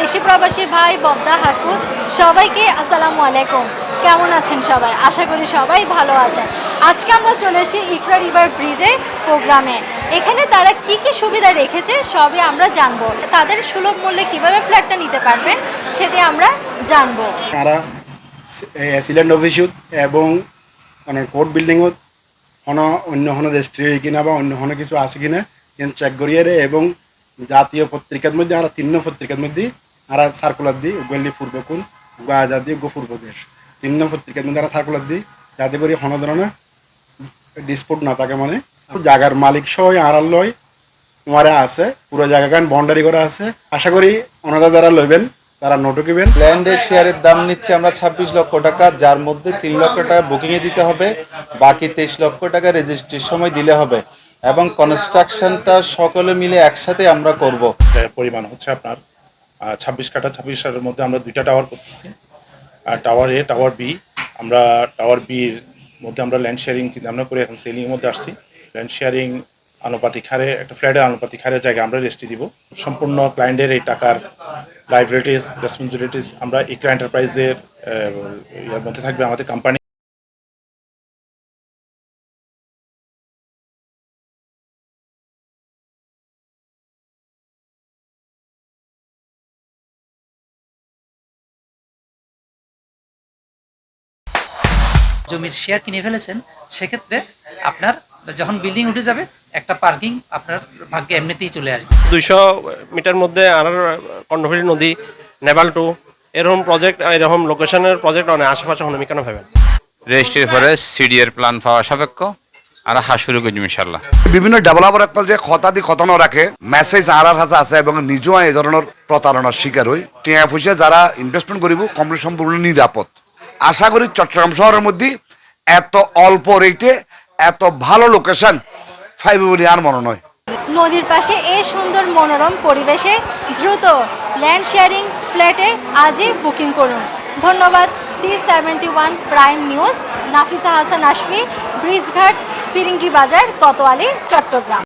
দেশি প্রবাসী ভাই, বদ্দা, হাকু, সবাইকে আসসালামু আলাইকুম। কেমন আছেন সবাই? আশা করি সবাই ভালো আছেন। আজকে আমরা চলে এসেছি ইকরা রিভার ব্রিজে প্রোগ্রামে। এখানে তারা কি কি সুবিধা রেখেছে সবই আমরা জানব। তাদের সুলভ মূল্যে কীভাবে ফ্ল্যাটটা নিতে পারবেন সেটি আমরা জানব। তারা এসিলেন্ট অফিসত এবং মানে কোর্ট বিল্ডিংত হন অন্য হন রেজিস্ট্রি হয়ে কিনা বা অন্য হন কিছু আছে কিনা চেক করিয়ে এবং জাতীয় পত্রিকার মধ্যে আর তিন পত্রিকার মধ্যে আর সার্কুলার দিই উগলি পূর্বকুণ উগা আজাদ দিয়ে উগো পূর্ব দেশ। তিন পত্রিকার মধ্যে আর সার্কুলার দিই যাতে করে হন ধরনের ডিসপুট না থাকে মানে। জায়গার মালিক সহ আড়াল লয় তোমারা আছে পুরো জায়গাখান বাউন্ডারি করা আছে। আশা করি ওনারা যারা লইবেন তারা নোটও কিবেন ল্যান্ডের শেয়ারের দাম নিচ্ছে আমরা ছাব্বিশ লক্ষ টাকা যার মধ্যে তিন লক্ষ টাকা বুকিংয়ে দিতে হবে বাকি তেইশ লক্ষ টাকা রেজিস্ট্রির সময় দিলে হবে। এবং কনস্ট্রাকশনটা সকলে মিলে একসাথে আমরা করব। পরিমাণ হচ্ছে আপনার ছাব্বিশ কাটা ছাব্বিশ কাটার মধ্যে আমরা দুইটা টাওয়ার করতেছি। আর টাওয়ার এ টাওয়ার বি আমরা টাওয়ার বির মধ্যে আমরা ল্যান্ড শেয়ারিং চিন্তা ভাবনা করে এখন সেলিং এর মধ্যে আসছি। ল্যান্ড শেয়ারিং আনুপাতিক হারে, একটা ফ্ল্যাটের আনুপাতিক হারের জায়গায় আমরা রেস্টি দিব। সম্পূর্ণ ক্লায়েন্টের এই টাকার লাইবিলিটিস রেসপন্সিবিলিটিস আমরা ইকরা এন্টারপ্রাইজের ইয়ার মধ্যে থাকবে আমাদের কোম্পানি জমির শেয়ার কিনে ফেলেছেন সেক্ষেত্রে আপনার যখন বিল্ডিং উঠে যাবে একটা পার্কিং আপনার ভাগ্যে এমনিতেই চলে আসবে। দুইশো মিটার মধ্যে আর কর্ণফুলী নদী নেভাল টু এরকম প্রজেক্ট এরকম লোকেশনের প্রজেক্ট অনেক আশেপাশে হনুমি কেন ভাবেন? রেজিস্ট্রির পরে সিডিএর প্ল্যান পাওয়া সাপেক্ষ আর হাস শুরু করি ইনশাল্লাহ বিভিন্ন ডেভেলপার একটা যে কথা দি কথা রাখে মেসেজ আর কাছে আছে এবং নিজেও এই ধরনের প্রতারণার শিকার হই। টিয়া পয়সা যারা ইনভেস্টমেন্ট করিব কমপ্লিট সম্পূর্ণ নিরাপদ। আশা করি চট্টগ্রাম শহরের মধ্যে এত অল্প রেটে এত ভালো লোকেশন ফাইভ বলে আর মনে নয় নদীর পাশে এই সুন্দর মনোরম পরিবেশে দ্রুত ল্যান্ড শেয়ারিং ফ্ল্যাটে আজই বুকিং করুন। ধন্যবাদ C seventy one prime news Nafisa Hasan Ashmi Brijghat, Firingi Bazar, Kotwali, Chittagong.